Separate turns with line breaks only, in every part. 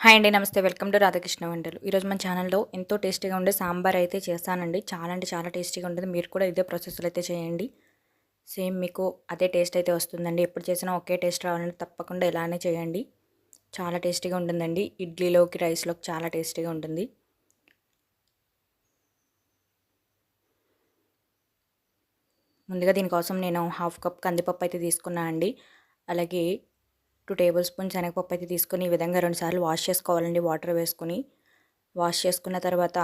Hi అండి నమస్తే. Welcome to Radhakrishna వంటలు. ఈరోజు మన ఛానల్లో ఎంతో టేస్టీగా ఉండే సాంబార్ అయితే చేస్తానండి. చాలా అంటే చాలా టేస్టీగా ఉంటుంది. మీరు కూడా ఇదే ప్రాసెస్లో అయితే చేయండి. సేమ్ మీకు అదే టేస్ట్ అయితే వస్తుందండి. ఎప్పుడు చేసినా ఒకే టేస్ట్ రావాలంటే తప్పకుండా ఇలానే చేయండి. చాలా టేస్టీగా ఉంటుందండి. ఇడ్లీలోకి రైస్లోకి చాలా టేస్టీగా ఉంటుంది. ముందుగా దీనికోసం నేను హాఫ్ కప్ కందిపప్పు అయితే తీసుకున్నాను అండి అలాగే టూ టేబుల్ స్పూన్ శనగపప్పు అయితే తీసుకొని ఈ విధంగా రెండుసార్లు వాష్ చేసుకోవాలండి వాటర్ వేసుకుని. వాష్ చేసుకున్న తర్వాత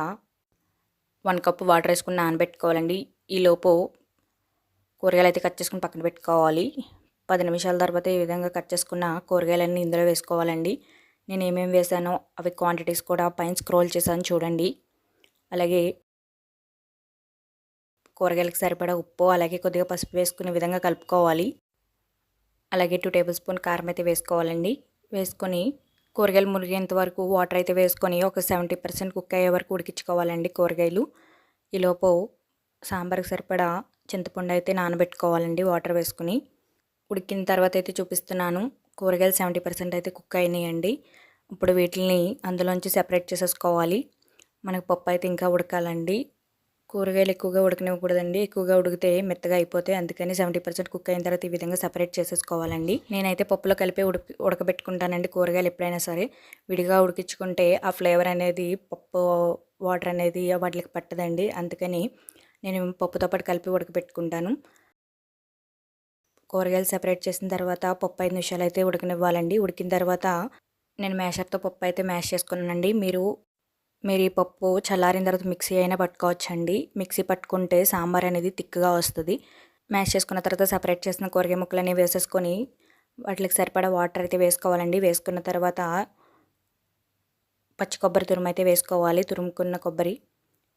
వన్ కప్ వాటర్ వేసుకుని నానబెట్టుకోవాలండి. ఈలోపు కూరగాయలు అయితే కట్ చేసుకుని పక్కన పెట్టుకోవాలి. పది నిమిషాల తర్వాత ఈ విధంగా కట్ చేసుకున్న కూరగాయలన్నీ ఇందులో వేసుకోవాలండి. నేను ఏమేమి వేసానో అవి క్వాంటిటీస్ కూడా పైన స్క్రోల్ చేశాను చూడండి. అలాగే కూరగాయలకు సరిపడా ఉప్పు అలాగే కొద్దిగా పసుపు వేసుకునే విధంగా కలుపుకోవాలి. అలాగే టూ టేబుల్ స్పూన్ కారం అయితే వేసుకోవాలండి. వేసుకొని కూరగాయలు మురిగేంత వరకు వాటర్ అయితే వేసుకొని ఒక సెవెంటీ పర్సెంట్ కుక్ అయ్యే వరకు ఉడికించుకోవాలండి కూరగాయలు. ఈలోపు సాంబార్కి సరిపడా చింతపండు అయితే నానబెట్టుకోవాలండి వాటర్ వేసుకుని. ఉడికిన తర్వాత అయితే చూపిస్తున్నాను. కూరగాయలు సెవెంటీ పర్సెంట్ అయితే కుక్ అయినాయండి. ఇప్పుడు వీటిని అందులోంచి సెపరేట్ చేసేసుకోవాలి. మనకు పప్పు అయితే ఇంకా ఉడకాలండి. కూరగాయలు ఎక్కువగా ఉడకనివ్వకూడదండి. ఎక్కువగా ఉడికితే మెత్తగా అయిపోతాయి అందుకని సెవెంటీ పర్సెంట్ కుక్ అయిన తర్వాత ఈ విధంగా సపరేట్ చేసేసుకోవాలండి. నేనైతే పప్పులో కలిపి ఉడికి ఉడకబెట్టుకుంటానండి కూరగాయలు ఎప్పుడైనా సరే. విడిగా ఉడికించుకుంటే ఆ ఫ్లేవర్ అనేది పప్పు వాటర్ అనేది వాటికి పట్టదండి. అందుకని నేను పప్పుతో పాటు కలిపి ఉడకబెట్టుకుంటాను. కూరగాయలు సపరేట్ చేసిన తర్వాత పప్పు ఐదు నిమిషాలు అయితే ఉడకనివ్వాలండి. ఉడికిన తర్వాత నేను మ్యాషర్తో పప్పు అయితే మ్యాష్ చేసుకున్నానండి. మీరు మీరు ఈ పప్పు చల్లారిన తర్వాత మిక్సీ అయినా పట్టుకోవచ్చండి. మిక్సీ పట్టుకుంటే సాంబార్ అనేది తిక్కుగా వస్తుంది. మ్యాష్ చేసుకున్న తర్వాత సపరేట్ చేసిన కూరగాయ ముక్కలని వేసేసుకొని వాటికి సరిపడా వాటర్ అయితే వేసుకోవాలండి. వేసుకున్న తర్వాత పచ్చి కొబ్బరి తురుము అయితే వేసుకోవాలి. తురుముకున్న కొబ్బరి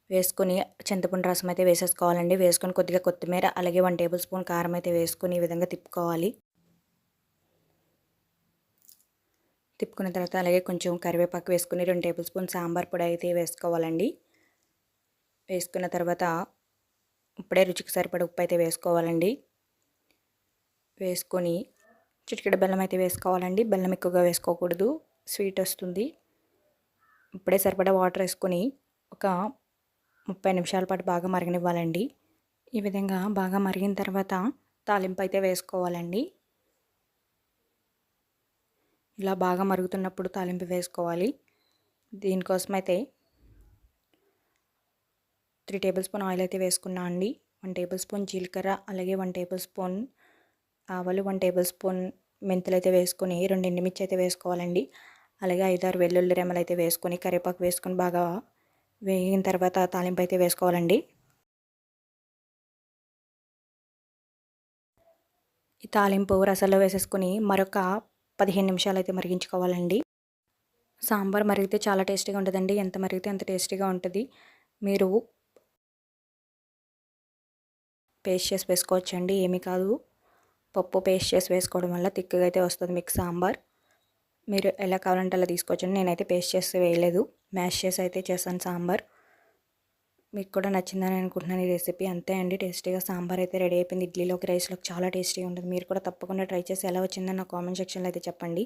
వేసుకొని చింతపండు రసం అయితే వేసేసుకోవాలండి. వేసుకొని కొద్దిగా కొత్తిమీర అలాగే వన్ టేబుల్ స్పూన్ కారం అయితే వేసుకొని ఈ విధంగా తిప్పుకోవాలి. తిప్పుకున్న తర్వాత అలాగే కొంచెం కరివేపాకు వేసుకుని రెండు టేబుల్ స్పూన్ సాంబార్ పొడి అయితే వేసుకోవాలండి. వేసుకున్న తర్వాత ఇప్పుడే రుచికి సరిపడ ఉప్పు అయితే వేసుకోవాలండి. వేసుకొని చిటికెడ బెల్లం అయితే వేసుకోవాలండి. బెల్లం ఎక్కువగా వేసుకోకూడదు. స్వీట్ వస్తుంది. ఇప్పుడే సరిపడా వాటర్ వేసుకొని ఒక ముప్పై నిమిషాల పాటు బాగా మరగనివ్వాలండి. ఈ విధంగా బాగా మరిగిన తర్వాత తాలింపు అయితే వేసుకోవాలండి. ఇలా బాగా మరుగుతున్నప్పుడు తాలింపు వేసుకోవాలి. దీనికోసం అయితే త్రీ టేబుల్ స్పూన్ ఆయిల్ అయితే వేసుకున్నా అండి. వన్ టేబుల్ స్పూన్ జీలకర్ర అలాగే వన్ టేబుల్ స్పూన్ ఆవాలు వన్ టేబుల్ స్పూన్ మెంతులు అయితే వేసుకొని రెండు ఎండుమిర్చి అయితే వేసుకోవాలండి. అలాగే ఐదారు వెల్లుల్లి రెమ్మలు అయితే వేసుకొని కరివేపాకు వేసుకొని బాగా వేగిన తర్వాత తాలింపు అయితే వేసుకోవాలండి. ఈ తాలింపు రసంలో వేసేసుకొని మరొక పదిహేను నిమిషాలు అయితే మరిగించుకోవాలండి. సాంబార్ మరిగితే చాలా టేస్టీగా ఉంటుందండి. ఎంత మరిగితే అంత టేస్టీగా ఉంటుంది. మీరు పేస్ట్ చేసి వేసుకోవచ్చండి. ఏమీ కాదు. పప్పు పేస్ట్ చేసి వేసుకోవడం వల్ల తిక్కగా అయితే వస్తుంది మీకు సాంబార్. మీరు ఎలా కావాలంటే అలా తీసుకోవచ్చండి. నేనైతే పేస్ట్ చేసి వేయలేదు. మ్యాష్ చేసి అయితే చేస్తాను సాంబార్. మీకు కూడా నచ్చిందని అనుకుంటున్నాను ఈ రెసిపీ. అంతే అండి టేస్టీగా సాంబార్ అయితే రెడీ అయిపోయింది. ఇడ్లీలోకి రైస్లోకి చాలా టేస్టీగా ఉంటుంది. మీరు కూడా తప్పకుండా ట్రై చేసి ఎలా వచ్చిందని నా కామెంట్ సెక్షన్లో అయితే చెప్పండి.